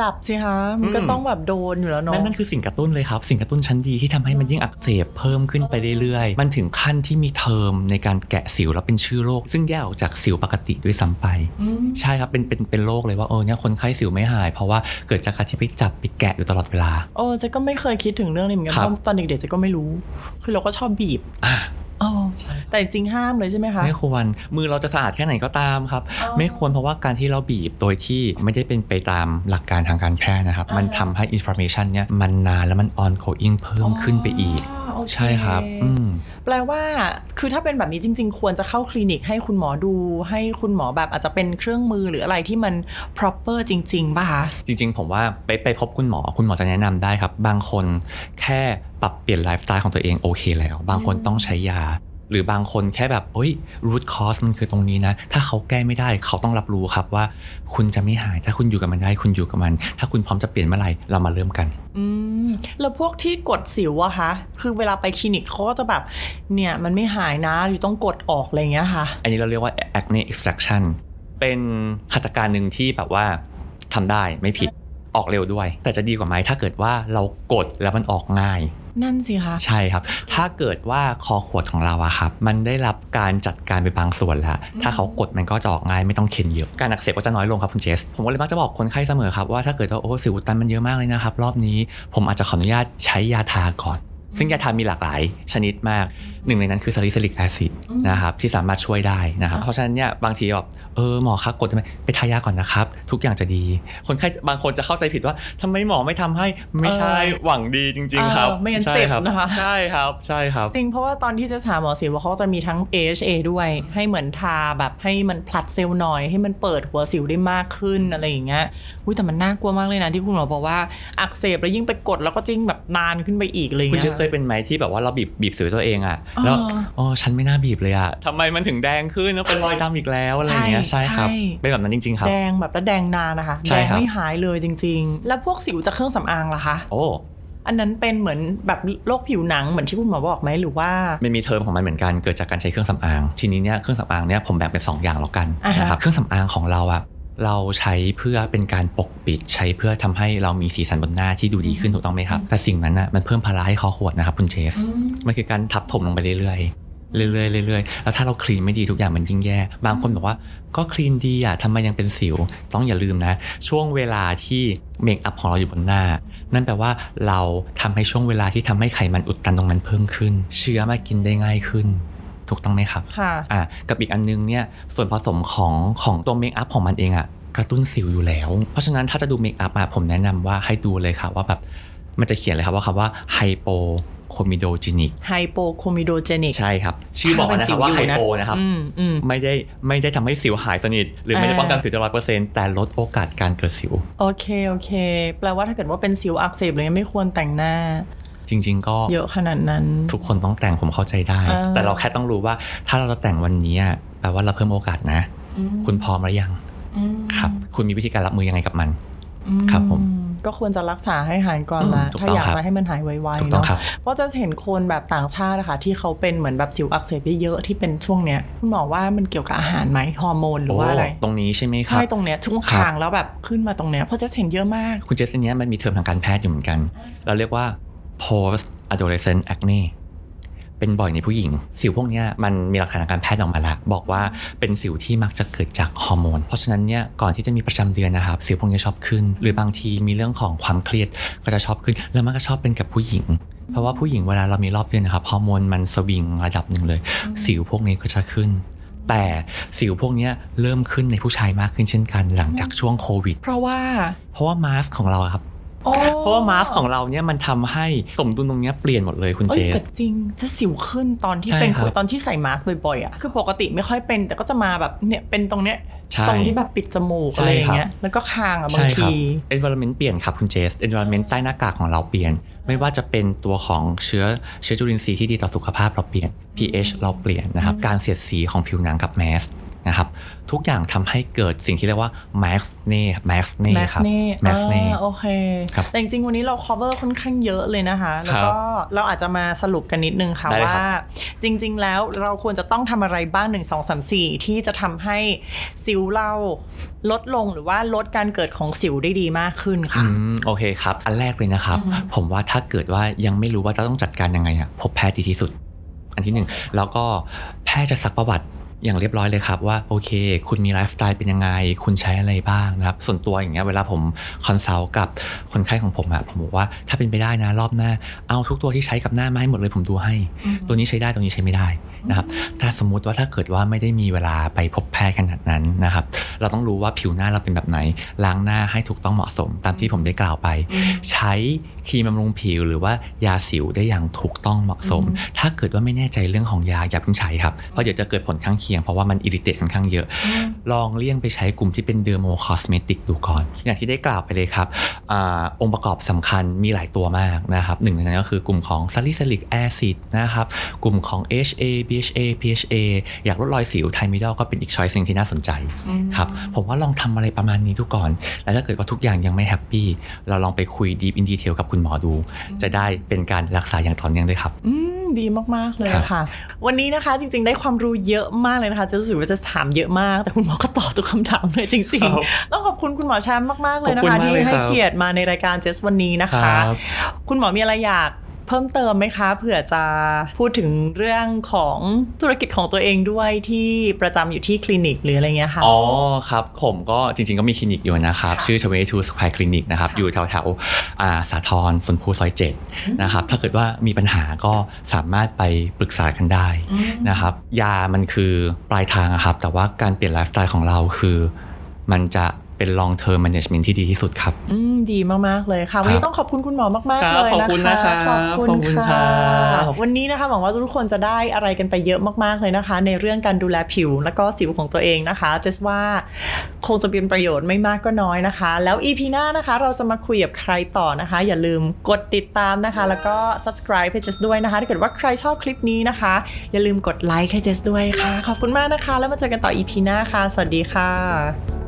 จับสิคะมันก็อืมต้องแบบโดนอยู่แล้วเนาะนั่นนั่นคือสิ่งกระตุ้นเลยครับ สิ่งกระตุ้นชั้นดีที่ทำให้มันยิ่งอักเสบเพิ่มขึ้นไปเรื่อยๆ มันถึงขั้นที่มีเทอมในการแกะสิวแล้วเป็นชื่อโรค ซึ่งแยกออกจากสิวปกติด้วยซ้ำไปอืมใช่ครับเป็นเป็นเป็นโรคเลยว่าเออเนี่ยคนไข้สิวไม่หาย เพราะว่าเกิดจากการที่ไปจับไปแกะอยู่ตลอดเวลาโอ้เจ๊ก็ไม่เคยคิดถึงเรื่องนี้เหมือนกันครัเพบราะตอนเด็กๆเจ๊ก็ไม่รู้ คือเราก็ชอบบีบ อะอ๋อแต่จริงๆห้ามเลยใช่ไหมคะ ไม่ควรมือเราจะสะอาดแค่ไหนก็ตามครับอ๋อไม่ควรเพราะว่าการที่เราบีบโดยที่ไม่ได้เป็นไปตามหลักการทางการแพทย์นะครับอ่ามัมันทำให้อินโฟ a t ชันเนี่ยมันนานแล้วมัน ongoing เพิ่มขึ้นไปอีกโอเคใช่ครับอืมแปลว่าคือถ้าเป็นแบบนี้จริง ๆ ควรจะเข้าคลินิกให้คุณหมอดู ให้คุณหมอแบบอาจจะเป็นเครื่องมือหรืออะไรที่มัน proper จริงๆป่ะคะจริง ๆ ผมว่าไปไปพบคุณหมอคุณหมอจะแนะนำได้ครับ บางคนแค่ปรับเปลี่ยนไลฟ์สไตล์ของตัวเองโอเคแล้ว บางคนต้องใช้ยา หรือบางคนแค่แบบเอ้ย root cause มันคือตรงนี้นะ ถ้าเขาแก้ไม่ได้เขาต้องรับรู้ครับว่า คุณจะไม่หาย ถ้าคุณอยู่กับมันได้คุณอยู่กับมัน ถ้าคุณพร้อมจะเปลี่ยนเมื่อไหร่เรามาเริ่มกันอืมแล้วพวกที่กดสิวอะคะคือเวลาไปคลินิกเขาก็จะแบบเนี่ยมันไม่หายนะอยู่ต้องกดออกอะไรอย่างเงี้ยค่ะ อันนี้เราเรียกว่า acne extraction เป็นหัตถการหนึ่งที่แบบว่าทำได้ไม่ผิด ออกเร็วด้วย แต่จะดีกว่าไหมถ้าเกิดว่าเรากดแล้วมันออกง่าย นั่นสิคะ ใช่ครับ ถ้าเกิดว่าคอขวดของเราอะครับ มันได้รับการจัดการไปบางส่วนแล้ว ถ้าเขากดมันก็จะออกง่ายไม่ต้องเค้นเยอะ การอักเสบก็จะน้อยลงครับคุณเจส ผมก็เลยมักจะบอกคนไข้เสมอครับว่าถ้าเกิดว่าโอ้สิวอุดตันมันเยอะมากเลยนะครับรอบนี้ ผมอาจจะขออนุญาตใช้ยาทาก่อน ซึ่งยาทามีหลากหลายชนิดมาก หนึ่งในนั้นคือซาลิซิลิกแอซิดนะครับที่สามารถช่วยได้นะครับเพราะฉะนั้นเนี่ยบางทีแบบเออหมอครับกดทำไมไปทายาก่อนนะครับ ทุกอย่างจะดี คนไข้บางคนจะเข้าใจผิดว่าทำไมหมอไม่ทำให้ไม่ใช่เออหวังดีจริง ๆ ครับเออไม่งั้นใช่เจ็บรับนะคะใช่ครับใช่ครับจริงเพราะว่าตอนที่จะหาหมอสิวเขาจะมีทั้ง AHA ด้วย ให้เหมือนทาแบบให้มันผลัดเซลล์หน่อย ให้มันเปิดหัวสิวได้มากขึ้นอะไรอย่างเงี้ยอุ้ยแต่มันน่ากลัวมากเลยนะที่คุณหมอบอกว่าอักเสบแล้วยิ่งไปกดแล้วก็จิ้งแบบนานขึ้นไปอีกอะไรคุณเงี้ยเจสเคยยเป็นไหมที่แบบว่าเราบีบบีบสิวตัวเองอะแล้วอ๋ออ๋อฉันไม่น่าบีบเลยอะทำไมมันถึงแดงขึ้นแล้วเป็นรอยดำอีกแล้วอะไรอย่างเงี้ยใช่ใช่ครับใช่เป็นแบบนั้นจริง ๆ ครับ แดงแบบแล้วแดงนานนะคะใช่แดงครับไม่หายเลยจริง ๆ แล้วพวกสิวจากเครื่องสำอางล่ะคะโอ้อันนั้นเป็นเหมือนแบบโรคผิวหนังเหมือนที่คุณหมอบอกไหมหรือว่ามันมีเทอมของมันเหมือนกันเกิดจากการใช้เครื่องสำอาง ทีนี้เนี่ยเครื่องสำอางเนี่ยผมแบ่งเป็น2อย่างแล้วกันอ่าฮะนะครับเครื่องสำอางของเราอะ เราใช้เพื่อเป็นการปกปิดใช้เพื่อทำให้เรามีสีสันบนหน้าที่ดูดีขึ้นถูกต้องไหมครับ แต่สิ่งนั้นอะมันเพิ่มภาระให้คอขวดนะครับคุณเจสมันคือการทับถมลงไปเรื่อยๆเรื่อยๆเรื่อยๆแล้วถ้าเราคลีนไม่ดีทุกอย่างมันยิ่งแย่บางคนบอกว่าก็คลีนดีอะทำไมยังเป็นสิว ต้องอย่าลืมนะ ช่วงเวลาที่เมคอัพของเราอยู่บนหน้า นั่นแปลว่าเราทำให้ช่วงเวลาที่ทำให้ไขมันอุดตันตรงนั้นเพิ่มขึ้น เชื้อมากินได้ง่ายขึ้น ถูกต้องไหมครับค่ะอะกับอีกอันนึงเนี่ยส่วนผสมของของตัวเมคอัพของมันเองอะกระตุ้นสิวอยู่แล้ว เพราะฉะนั้นถ้าจะดูเมคอัพอะผมแนะนำว่าให้ดูเลยค่ะว่าแบบมันจะเขียนเลยครับว่าคำว่าไฮโปโคมิโดจินิกไฮโปโคมิโดเจนิกใช่ครับ ชื่อบอกแล้วนะครับว่าไฮโปนะครับอืมอืมไม่ได้ไม่ได้ทำให้สิวหายสนิท หรือไม่ได้อ่าป้องกันสิวร้อยเปอร์เซ็นต์แต่ลดโอกาสการเกิดสิว โอเค โอเค แปลว่าถ้าเกิดว่าเป็นสิวอักเสบเลยไม่ควรแต่งหน้า จริง ๆ ก็เยอะขนาดนั้น ทุกคนต้องแต่งผมเข้าใจได้อ่าแต่เราแค่ต้องรู้ว่าถ้าเราจะแต่งวันนี้อะแปลว่าเราเพิ่มโอกาสนะ คุณพร้อมหรือยังอืมครับ คุณมีวิธีการรับมือยังไงกับมันอืครับผมก็ควรจะรักษาให้หายก่อนละอืมถูกถ้าต้องอยากครับจะให้มันหายไวถูกๆต้องเนาะครับเพราะจะเห็นคนแบบต่างชาตินะคะที่เขาเป็นเหมือนแบบสิวอักเสบเยอะๆที่เป็นช่วงเนี้ยคุณหมอว่ามันเกี่ยวกับอาหารไหมฮอร์โมนหรือว่าอะไรโตรงนี้ใช่ไหมครัใช่บตรงเนี้ยช่วงครับคางแล้วแบบขึ้นมาตรงเนี้ยเพราะจะเห็นเยอะมาก คุณเจสอันเนี้ยมันมีเทอมทางการแพทย์อยู่เหมือนกัน เราเรียกว่า post adolescent acne เป็นบ่อยในผู้หญิง สิวพวกเนี้ยมันมีหลักฐานทางการแพทย์ออกมาแล้ว บอกว่าเป็นสิวที่มักจะเกิดจากฮอร์โมน เพราะฉะนั้นเนี่ยก่อนที่จะมีประจำเดือนนะครับ สิวพวกนี้ชอบขึ้น หรือบางทีมีเรื่องของความเครียดก็จะชอบขึ้น แล้วมันก็ชอบเป็นกับผู้หญิง เพราะว่าผู้หญิงเวลาเรามีรอบเดือนนะครับฮอร์โมนมันสวิงระดับหนึ่งเลย สิวพวกนี้ก็จะขึ้นแต่สิวพวกเนี้ยเริ่มขึ้นในผู้ชายมากขึ้นเช่นกันหลังจากช่วงโควิด เพราะว่า เพราะว่ามาสก์ของเราอะครับโอ้ เพราะว่ามาสก์ของเราเนี่ยมันทำให้สมดุลตรงเนี้ยเปลี่ยนหมดเลยคุณเอ้เจยสแต่จริงจะสิวขึ้นตอนที่ใช่เป็นครับตอนที่ใส่มาสก์บ่อยๆอะคือปกติไม่ค่อยเป็นแต่ก็จะมาแบบเนี่ยเป็นตรงเนี้ยใช่ตรงที่แบบปิดจมูกใช่อะไรอย่างเงี้ยครับแล้วก็คางอะบาใช่งครัทีบ environment เปลี่ยนครับคุณเจส environment ใต้หน้ากากของเราเปลี่ยน ไม่ว่าจะเป็นตัวของเชื้อเชื้อจุลินทรีย์ที่ดีต่อสุขภาพเราเปลี่ยน pH เราเปลี่ยนนะครับการเสียดสีของผิวหนังกับแมสนะครับ ทุกอย่างทำให้เกิดสิ่งที่เรียกว่า max เน่ max เน่แม็กครับซ์เน่ max เน่อ่าโอเคครับแต่จริงๆ วันนี้เรา cover ค่อนข้างเยอะเลยนะคะ แล้วก็เราอาจจะมาสรุปกันนิดนึงค่ะได้เลยครับว่า จริง ๆ แล้วเราควรจะต้องทำอะไรบ้าง 1 2 3 4 ที่จะทำให้สิวเราลดลงหรือว่าลดการเกิดของสิวได้ดีมากขึ้นค่ะอืมโอเคครับ อันแรกเลยนะครับ ผมว่าถ้าเกิดว่ายังไม่รู้ว่าจะต้องจัดการยังไงอะพบแพทย์ดีที่สุด อันที่หนึ่งแล้วก็แพทย์จะซักประวัติ อย่างเรียบร้อยเลยครับว่าโอเค คุณมีไลฟ์สไตล์เป็นยังไง คุณใช้อะไรบ้างนะครับ ส่วนตัวอย่างเงี้ยเวลาผมคอนซัลท์กับคนไข้ของผมอะผมบอกว่าถ้าเป็นไปได้นะรอบหน้า เอาทุกตัวที่ใช้กับหน้ามาให้หมดเลยผมดูให้ ตัวนี้ใช้ได้ตัวนี้ใช้ไม่ได้นะครับถ้าสมมุติว่าถ้าเกิดว่าไม่ได้มีเวลาไปพบแพทย์ขนาดนั้นนะครับ เราต้องรู้ว่าผิวหน้าเราเป็นแบบไหน ล้างหน้าให้ถูกต้องเหมาะสม ตามที่ผมได้กล่าวไป ใช้ ครีมบำรุงผิวหรือว่ายาสิวได้อย่างถูกต้องเหมาะสม ถ้าเกิดว่าไม่แน่ใจเรื่องของยาอย่าเพิ่งใช้ครับ เพราะเดี๋ยวจะเกิดผลข้างเคียงเพราะว่ามันอิริเตตค่อนข้างเยอะ ลองเลี่ยงไปใช้กลุ่มที่เป็นเดอร์โมคอสเมติกดูก่อน อย่างที่ได้กล่าวไปเลยครับอาองค์ประกอบสำคัญมีหลายตัวมากนะครับหนึ่งในนั้นก็คือกลุ่มของซาลิซิลิกแอซิดนะครับกลุ่มของ HA BHA PHA อยากลดรอยสิวไทมิดอลก็เป็นอีกช้อยสิ่งที่น่าสนใจครับผมว่าลองทำอะไรประมาณนี้ดูก่อน แล้วถ้าเกิดว่าทุกอย่างยังไม่แฮปปี้เราลองไปคุยดี p อินดีเทลกับคุณหมอดู จะได้เป็นการรักษาอย่างต่อเนื่องด้วยครับอืมดีมาก ๆ เลยครับค่ะ วันนี้นะคะจริง ๆ ได้ความรู้เยอะมากเลยนะคะ จะรู้สึกว่าจะถามเยอะมาก แต่คุณหมอก็ตอบทุกคำถามเลยจริงครับๆต้องขอบคุณคุณหมอแชมป์มาก ๆ เลยนะขอบคุณคะมากที่เลยให้ครับเกียรติมาในรายการเจสวันนี้นะคะครับคุณหมอมีอะไรอยาก เพิ่มเติมไหมคะเผื่อจะพูดถึงเรื่องของธุรกิจของตัวเองด้วยที่ประจำอยู่ที่คลินิกหรืออะไรเงี้ยค่ะ อ๋อครับ ผมก็จริงๆก็มีคลินิกอยู่นะครับ ชื่อ Chaway to Square Clinic นะครับ อยู่แถวๆอ่าสาทรสนภูซอยเจ็ดนะครับ ถ้าเกิดว่ามีปัญหาก็สามารถไปปรึกษากันได้นะครับ ยามันคือปลายทางอะครับ แต่ว่าการเปลี่ยนไลฟ์สไตล์ของเราคือมันจะ เป็น long term management ที่ดีที่สุดครับ อืมดีมาก ๆ เลยค่ะ วันนี้ต้องขอบคุณคุณหมอมากครัๆบเลยขอบคุณนะนะคะคะขอบคุณครับวันนี้นะคะหวังว่าทุกคนจะได้อะไรกันไปเยอะมาก ๆ เลยนะคะ ในเรื่องการดูแลผิวแล้วก็สิวของตัวเองนะคะเจสว่าคงจะเป็นประโยชน์ไม่มากก็น้อยนะคะ แล้ว EP หน้านะคะ เราจะมาคุยกับใครต่อนะคะ อย่าลืมกดติดตามนะคะ แล้วก็ subscribe ให้เจสด้วยนะคะถ้าเกิดว่าใครชอบคลิปนี้นะคะ อย่าลืมกดไลค์ให้เจสด้วยค่ะ ขอบคุณมากนะคะ แล้วมาเจอกันต่อ EP หน้าค่ะ สวัสดีค่ะ